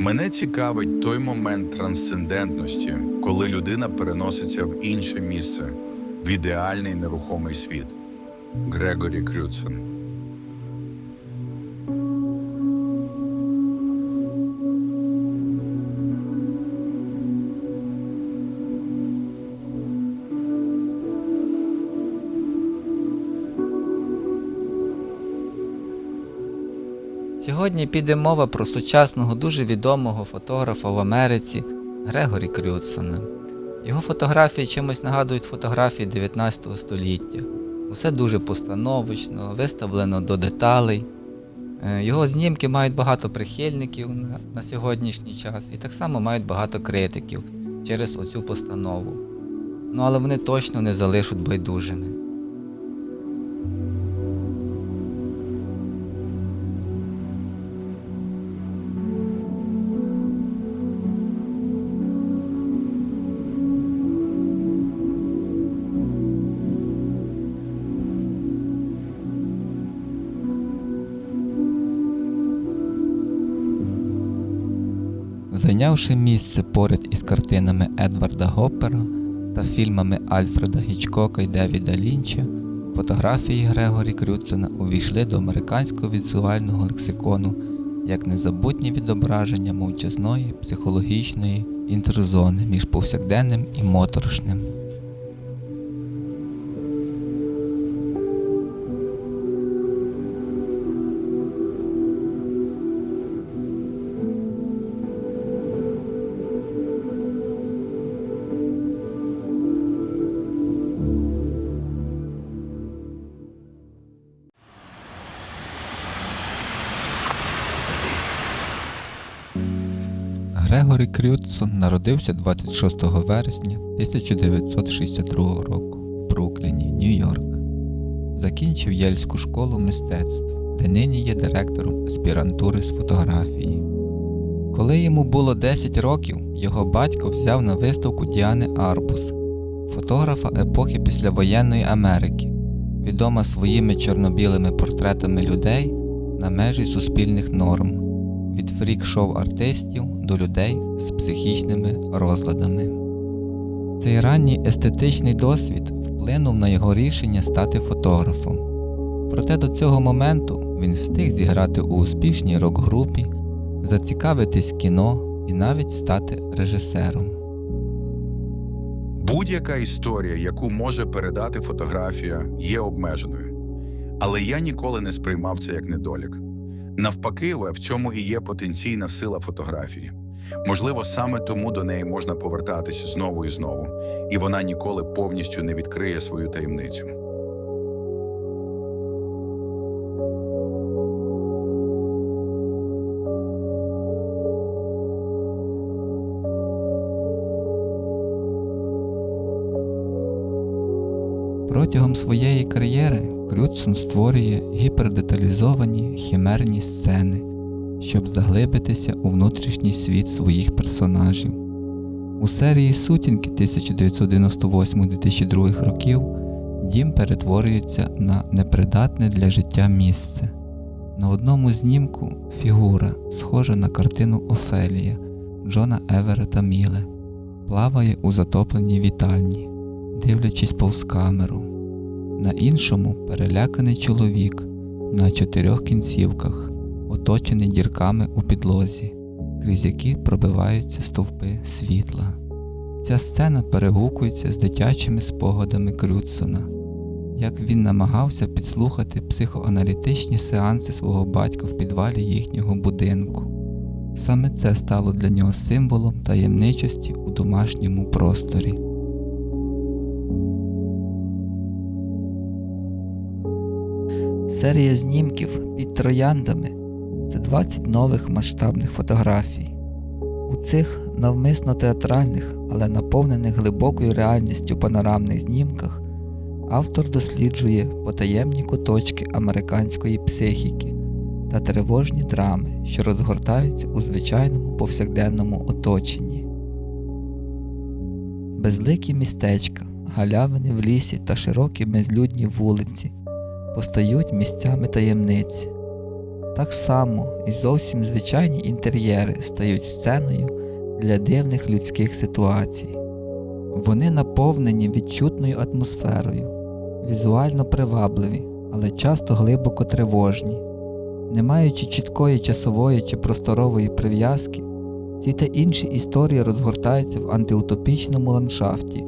Мене цікавить той момент трансцендентності, коли людина переноситься в інше місце, в ідеальний нерухомий світ. Грегорі Крюцен. Сьогодні піде мова про сучасного дуже відомого фотографа в Америці Грегорі Крюдсона. Його фотографії чимось нагадують фотографії 19 століття. Усе дуже постановочно, виставлено до деталей. Е, Його знімки мають багато прихильників на, сьогоднішній час і так само мають багато критиків через оцю постанову. Ну але вони точно не залишать байдужими. Зайнявши місце поряд із картинами Едварда Гоппера та фільмами Альфреда Гічкока і Девіда Лінча, фотографії Грегорі Крюцена увійшли до американського візуального лексикону як незабутні відображення мовчазної психологічної інтерзони між повсякденним і моторошним. Грегорі Крюдсон народився 26 вересня 1962 року в Брукліні, Нью-Йорк. Закінчив Єльську школу мистецтв, де нині є директором аспірантури з фотографії. Коли йому було 10 років, його батько взяв на виставку Діани Арбус, фотографа епохи післявоєнної Америки, відома своїми чорнобілими портретами людей на межі суспільних норм від фрік-шоу артистів до людей з психічними розладами. Цей ранній естетичний досвід вплинув на його рішення стати фотографом. Проте до цього моменту він встиг зіграти у успішній рок-групі, зацікавитись кіно і навіть стати режисером. Будь-яка історія, яку може передати фотографія, є обмеженою. Але я ніколи не сприймав це як недолік. Навпаки, в цьому і є потенційна сила фотографії. Можливо, саме тому до неї можна повертатися знову і знову, і вона ніколи повністю не відкриє свою таємницю. Протягом своєї кар'єри Крюдсон створює гіпердеталізовані хімерні сцени, щоб заглибитися у внутрішній світ своїх персонажів. У серії Сутінки 1998-2002 років дім перетворюється на непридатне для життя місце. На одному знімку фігура, схожа на картину Офелія Джона Еверета Міле, плаває у затопленій вітальні, дивлячись повз камеру. На іншому переляканий чоловік на чотирьох кінцівках, оточений дірками у підлозі, крізь які пробиваються стовпи світла. Ця сцена перегукується з дитячими спогадами Крюдсона, як він намагався підслухати психоаналітичні сеанси свого батька в підвалі їхнього будинку. Саме це стало для нього символом таємничості у домашньому просторі. Серія знімків під трояндами це 20 нових масштабних фотографій. У цих навмисно театральних, але наповнених глибокою реальністю панорамних знімках автор досліджує потаємні куточки американської психіки та тривожні драми, що розгортаються у звичайному повсякденному оточенні. Безликі містечка, галявини в лісі та широкі безлюдні вулиці постають місцями таємниці. Так само і зовсім звичайні інтер'єри стають сценою для дивних людських ситуацій. Вони наповнені відчутною атмосферою, візуально привабливі, але часто глибоко тривожні. Не маючи чіткої часової чи просторової прив'язки, ці та інші історії розгортаються в антиутопічному ландшафті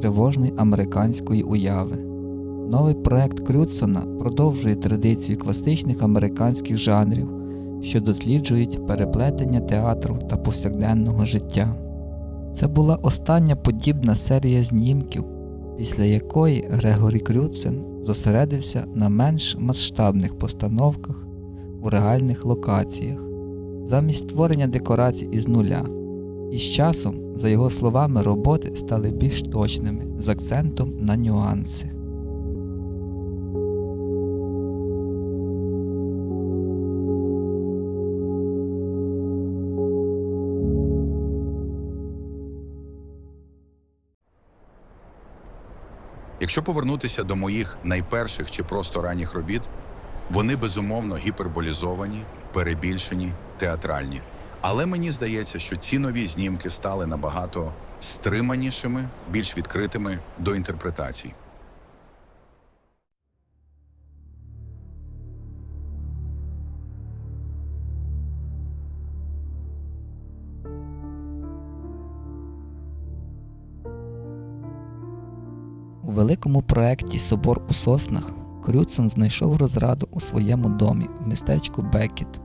тривожної американської уяви. Новий проект Крюдсона продовжує традицію класичних американських жанрів, що досліджують переплетення театру та повсякденного життя. Це була остання подібна серія знімків, після якої Грегорі Крюдсен зосередився на менш масштабних постановках у реальних локаціях, замість створення декорацій із нуля. І з часом, за його словами, роботи стали більш точними з акцентом на нюанси. Якщо повернутися до моїх найперших чи просто ранніх робіт, вони безумовно гіперболізовані, перебільшені, театральні. Але мені здається, що ці нові знімки стали набагато стриманішими, більш відкритими до інтерпретацій. Великому проєкті Собор у соснах Крюдсон знайшов розраду у своєму домі в містечку Бекет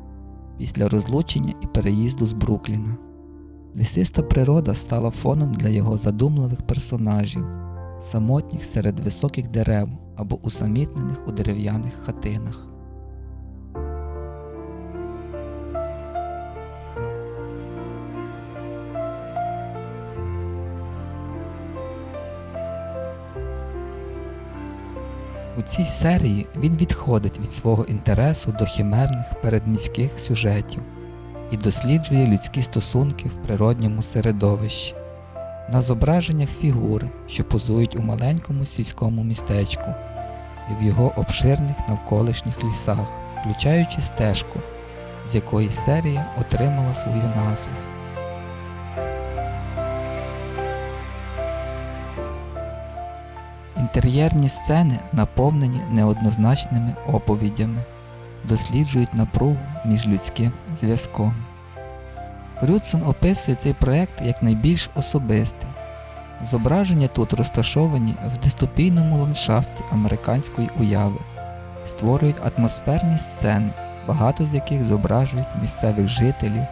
після розлучення і переїзду з Брукліна. Лісиста природа стала фоном для його задумливих персонажів, самотніх серед високих дерев або усамітнених у дерев'яних хатинах. Цій серії він відходить від свого інтересу до хімерних передміських сюжетів і досліджує людські стосунки в природньому середовищі. На зображеннях фігури, що позують у маленькому сільському містечку і в його обширних навколишніх лісах, включаючи стежку, з якої серія отримала свою назву. Інтер'єрні сцени наповнені неоднозначними оповідями, досліджують напругу між людським зв'язком. Крюдсон описує цей проект як найбільш особистий. Зображення тут розташовані в дистопійному ландшафті американської уяви, створюють атмосферні сцени, багато з яких зображують місцевих жителів,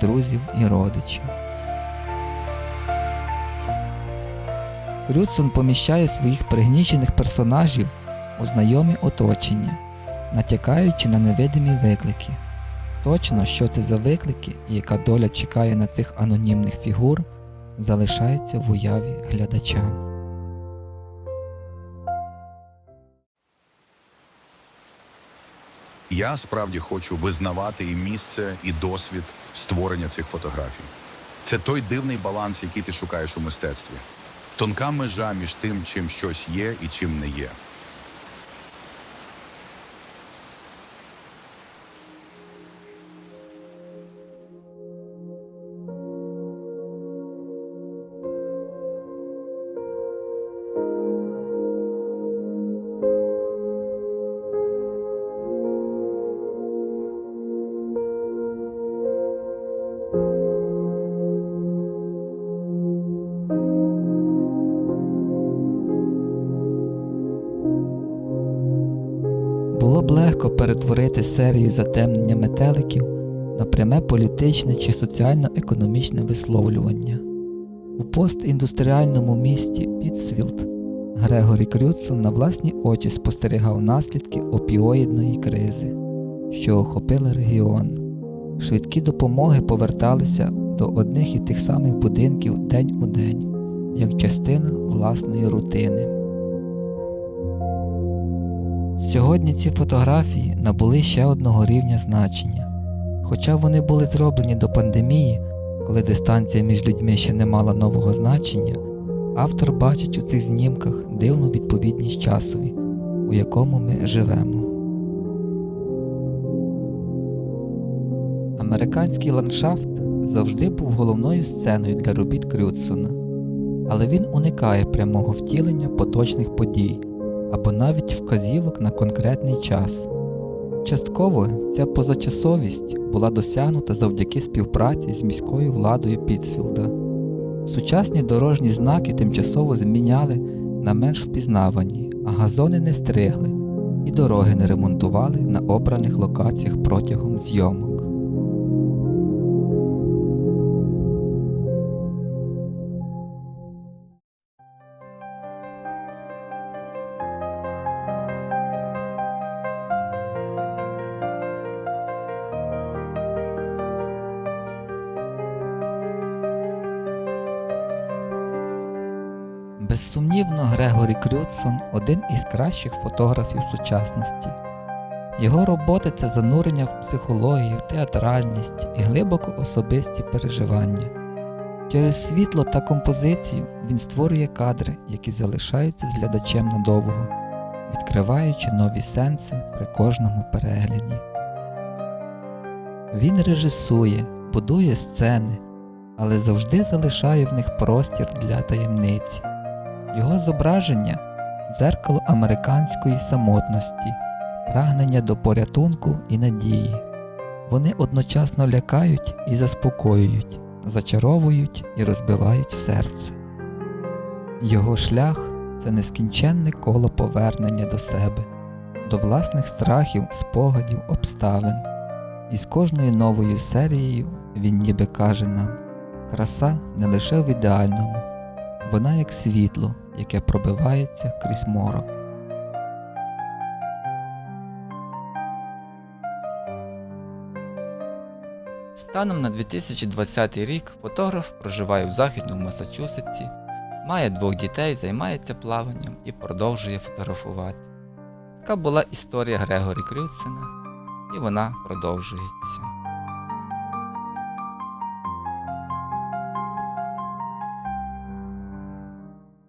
друзів і родичів. Крюдсон поміщає своїх пригнічених персонажів у знайомі оточення, натякаючи на невидимі виклики. Точно, що це за виклики і яка доля чекає на цих анонімних фігур, залишається в уяві глядача. Я справді хочу визнавати і місце, і досвід створення цих фотографій. Це той дивний баланс, який ти шукаєш у мистецтві. Тонка межа між тим, чим щось є і чим не є. Перетворити серію затемнення метеликів на пряме політичне чи соціально-економічне висловлювання. У постіндустріальному місті Пітсвілд Грегорі Крюдсон на власні очі спостерігав наслідки опіоїдної кризи, що охопила регіон. Швидкі допомоги поверталися до одних і тих самих будинків день у день, як частина власної рутини. Сьогодні ці фотографії набули ще одного рівня значення. Хоча вони були зроблені до пандемії, коли дистанція між людьми ще не мала нового значення, автор бачить у цих знімках дивну відповідність часові, у якому ми живемо. Американський ландшафт завжди був головною сценою для робіт Крюдсона, але він уникає прямого втілення поточних подій або навіть вказівок на конкретний час. Частково ця позачасовість була досягнута завдяки співпраці з міською владою Пітсфілда. Сучасні дорожні знаки тимчасово зміняли на менш впізнавані, а газони не стригли і дороги не ремонтували на обраних локаціях протягом зйомок. Безсумнівно, Грегорі Крюдсон один із кращих фотографів сучасності. Його роботи це занурення в психологію, театральність і глибоко особисті переживання. Через світло та композицію він створює кадри, які залишаються з глядачем надовго, відкриваючи нові сенси при кожному перегляді. Він режисує, будує сцени, але завжди залишає в них простір для таємниці. Його зображення дзеркало американської самотності, прагнення до порятунку і надії. Вони одночасно лякають і заспокоюють, зачаровують і розбивають серце. Його шлях це нескінченне коло повернення до себе, до власних страхів, спогадів, обставин. І з кожною новою серією він ніби каже нам: краса не лише в ідеальному, вона як світло, яке пробивається крізь морок. Станом на 2020 рік фотограф проживає в західному Масачусетсі, має двох дітей, займається плаванням і продовжує фотографувати. Така була історія Грегорі Крюцена, і вона продовжується.